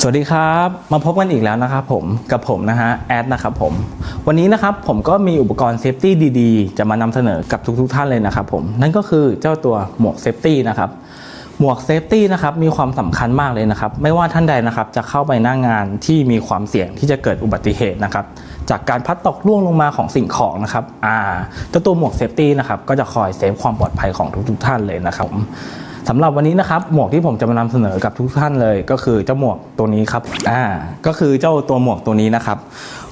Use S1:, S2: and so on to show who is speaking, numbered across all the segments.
S1: สวัสดีครับ มาพบกันอีกแล้วนะครับผมกับผมนะฮะแอดนะครับผม วันนี้นะครับผมก็มีอุปกรณ์เซฟตี้ดีๆ จะมานำเสนอกับทุกๆท่านเลยนะครับผม นั่นก็คือเจ้าตัวหมวกเซฟตี้นะครับหมวกเซฟตี้นะครับมีความสำคัญมากเลยนะครับ ไม่ว่าท่านใดนะครับจะเข้าไปหน้างงานที่มีความเสี่ยงที่จะเกิดอุบัติเหตุนะครับ จากการพัดตกล่วงลงมาของสิ่งของนะครับอ่าเจ้าตัวหมวกเซฟตี้นะครับก็จะคอยเซฟความปลอดภัยของทุกๆท่านเลยนะครับสำหรับวันนี้นะครับหมวกที่ผมจะมานำเสนอกับทุกท่านเลย ก็คือเจ้าหมวกตัวนี้ครับอ่าก็คือเจ้าตัวหมวกตัวนี้นะครับ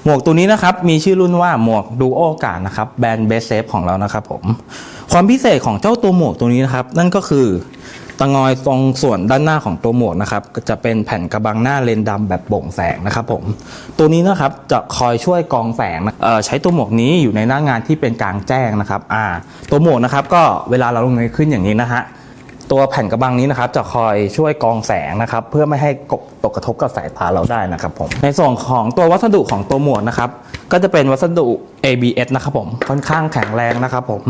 S1: หมวกตัวนี้นะครับมีชื่อรุ่นว่าหมวกดูโอกาสนะครับแบรนด์เบสเซฟของเรานะครับผมความพิเศษของเจ้าตัวหมวกตัวนี้นะครับ นั่นก็คือ ตะงอยตรงส่วนด้านหน้าของตัวหมวกนะครับจะเป็นแผ่นกระบังหน้าเลนส์ดำแบบโป่งแสงนะครับผมตัวนี้นะครับจะคอยช่วยกองแสงนะเออใช้ตัวหมวกนี้อยู่ในหน้างานที่เป็นกลางแจ้งนะครับอ่าตัวหมวกนะครับก็เวลาเราลงเงยขึ้นอย่างนี้นะฮะตัวแผ่นกระบังนี้นะครับจะคอยช่วยกองแสงนะครับเพื่อไม่ให้กบตกกระทบกับสายตาเราได้นะครับผมในส่วนของตัววัสดุของตัวหมวกนะครับก็จะเป็นวัสดุ ABS นะครับผมค่อนข้างแข็งแรงนะครับผม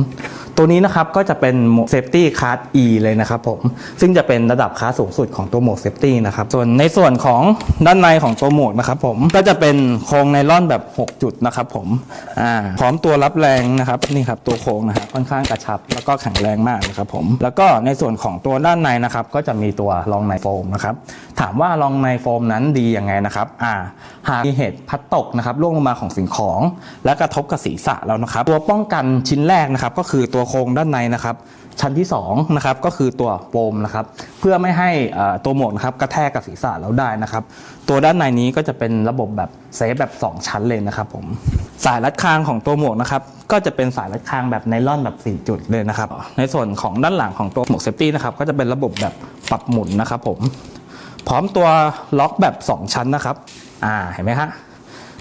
S1: ตัวนี้นะครับก็จะเป็นหมวกเซฟตี้ค a s E เลยนะครับผม ซึ่งจะเป็นระดับคลาสสูงสุดของตัวหมวกเซฟตี้นะครับ ส่วนในส่วนของด้านในของตัวหมวกนะครับผม ก็จะเป็นโครงไนล่อนแบบ 6 จุดนะครับผม อ่า พร้อมตัวรับแรงนะครับ นี่ครับตัวโครงนะครับค่อนข้างกระชับ แล้วก็แข็งแรงมากนะครับผม แล้วก็ในส่วนของตัวด้านในนะครับ ก็จะมีตัวรองในโฟมนะครับ ถามว่ารองในโฟมนั้นดียังไงนะครับ อ่า หากมีเหตุพัดตกนะครับล่วงลงมาของสิ่งของ และกระทบกับศีรษะแล้วนะครับ ตัวป้องกันชิ้นแรกนะครับก็คือตัวโครงด้านในนะครับ ชั้นที่2นะครับก็คือตัวโฟมนะครับ เพื่อไม่ให้ตัวหมวกนะครับกระแทกกับศีรษะเราได้นะครับ ตัวด้านในนี้ก็จะเป็นระบบแบบเซฟแบบ 2 ชั้นเลยนะครับผมสายรัดคางของตัวหมวกนะครับก็จะเป็นสายรัดคางแบบไนล่อนแบบ 4 จุดเลยนะครับ ในส่วนของด้านหลังของตัวหมวกเซฟตี้นะครับก็จะเป็นระบบแบบปรับหมุนนะครับผมพร้อมตัวล็อกแบบ 2 ชั้นนะครับอ่าเห็นไหมฮะ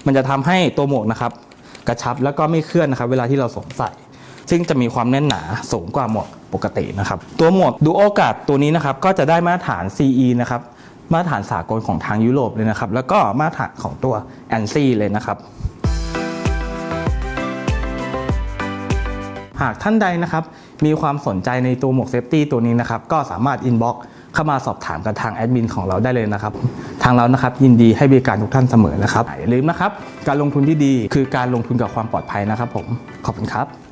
S1: มันจะทำให้ตัวหมวกนะครับกระชับแล้วก็ไม่เคลื่อนนะครับ เวลาที่เราสวมใส่ ซึ่งจะมีความแน่นหนาสูงกว่าหมวกปกตินะครับ ตัวหมวกดูโอกาสตัวนี้นะครับก็จะได้มาตรฐาน CE นะครับมาตรฐานสากลของทางยุโรปเลยนะครับ แล้วก็มาตรฐานของตัว ANSI เลยนะครับหากท่านใดนะครับ มีความสนใจในตัวหมวกเซฟตี้ตัวนี้นะครับ ก็สามารถอินบ็อกเข้ามาสอบถามกับทางแอดมินของเราได้เลยนะครับ ทางเรานะครับยินดีให้บริการทุกท่านเสมอนะครับอย่าลืมนะครับ การลงทุนที่ดีคือการลงทุนกับความปลอดภัยนะครับผมขอบคุณครับ